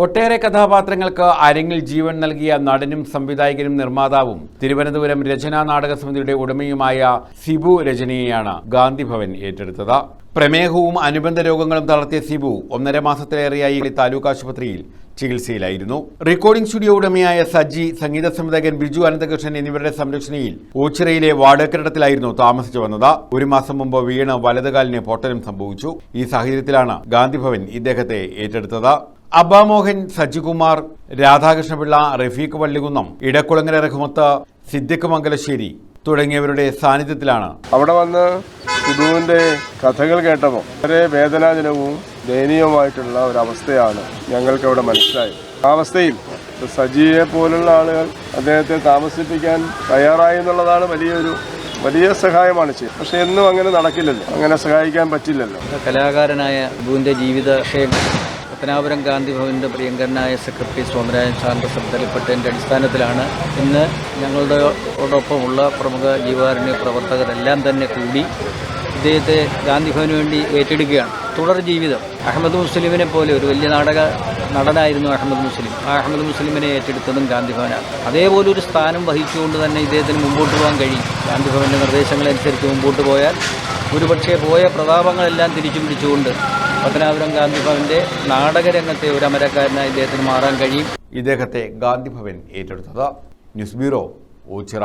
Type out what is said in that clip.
ഒട്ടേറെ കഥാപാത്രങ്ങൾക്ക് അരങ്ങിൽ ജീവൻ നൽകിയ നടനും സംവിധായകനും നിർമ്മാതാവും തിരുവനന്തപുരം രചനാ നാടക സമിതിയുടെ ഉടമയുമായ സിബു രചനയെയാണ് ഗാന്ധിഭവൻ ഏറ്റെടുത്തത്. പ്രമേഹവും അനുബന്ധ രോഗങ്ങളും തളർത്തിയ സിബു ഒന്നര മാസത്തിലേറെയായി താലൂക്ക് ആശുപത്രിയിൽ ചികിത്സയിലായിരുന്നു. റെക്കോർഡിംഗ് സ്റ്റുഡിയോ ഉടമയായ സജി സംഗീത സംവിധായകൻ ബിജു അനന്തകൃഷ്ണൻ എന്നിവരുടെ സംരക്ഷണയിൽ ഓച്ചിറയിലെ വാടകക്കിടത്തിലായിരുന്നു താമസിച്ചു വന്നത്. ഒരു മാസം മുമ്പ് വീണ് വലതുകാലിന് പൊട്ടലും സംഭവിച്ചു. ഈ സാഹചര്യത്തിലാണ് ഗാന്ധിഭവൻ ഇദ്ദേഹത്തെ ഏറ്റെടുത്തത്. അബാമോഹൻ സജികുമാർ രാധാകൃഷ്ണപിള്ള റഫീഖ് വള്ളികുന്നം ഇടക്കുളങ്ങര റഹ്മത്ത് സിദ്ദിഖ് മംഗലശ്ശേരി തുടങ്ങിയവരുടെ സാന്നിധ്യത്തിലാണ്. അവിടെ വന്ന് സിധുവിന്റെ കഥകൾ കേട്ടപ്പോൾ വളരെ വേദനാജനകവും ദയനീയവുമായിട്ടുള്ള ഒരവസ്ഥയാണ് ഞങ്ങൾക്ക് അവിടെ മനസ്സിലായത്. ആ അവസ്ഥയിൽ സജിയെ പോലുള്ള ആളുകൾ അദ്ദേഹത്തെ താമസിപ്പിക്കാൻ തയ്യാറായി എന്നുള്ളതാണ് വലിയൊരു വലിയ സഹായമാണ് ചെയ്യുന്നത് പക്ഷെ എന്നും അങ്ങനെ നടക്കില്ലല്ലോ. അങ്ങനെ സഹായിക്കാൻ പറ്റില്ലല്ലോ. കലാകാരനായ ജീവിത പത്തനാപുരം ഗാന്ധി ഭവന്റെ പ്രിയങ്കരനായ സെക്രട്ടറി സോമരാജൻ സാറിന്റെ ശ്രദ്ധയിൽപ്പെട്ടതിന്റെ അടിസ്ഥാനത്തിലാണ് ഇന്ന് ഞങ്ങളുടെ ഓടൊപ്പമുള്ള പ്രമുഖ ജീവകാരുണ്യ പ്രവർത്തകരെല്ലാം തന്നെ കൂടി ഇദ്ദേഹത്തെ ഗാന്ധി ഭവന് വേണ്ടി ഏറ്റെടുക്കുകയാണ്. തുടർ ജീവിതം. അഹമ്മദ് മുസ്ലിമിനെ പോലെ ഒരു വലിയ നാടക നടനായിരുന്നു അഹമ്മദ് മുസ്ലിം. ആ അഹമ്മദ് മുസ്ലിമിനെ ഏറ്റെടുത്തതും ഗാന്ധി ഭവനാണ്. അതേപോലെ ഒരു സ്ഥാനം വഹിച്ചുകൊണ്ട് തന്നെ ഇദ്ദേഹത്തിന് മുമ്പോട്ട് പോകാൻ കഴിയും. ഗാന്ധി ഭവന്റെ നിർദ്ദേശങ്ങളനുസരിച്ച് മുമ്പോട്ട് പോയാൽ ഒരുപക്ഷെ പോയ പ്രതാപങ്ങളെല്ലാം തിരിച്ചു പിടിച്ചുകൊണ്ട് പത്തനാപുരം ഗാന്ധിഭവന്റെ നാടകരംഗത്തെ ഒരു അമരക്കാരനായി ഇദ്ദേഹത്തിന് മാറാൻ കഴിയും. ഇദ്ദേഹത്തെ ഗാന്ധിഭവൻ ഏറ്റെടുത്തത്. News bureau Ochira.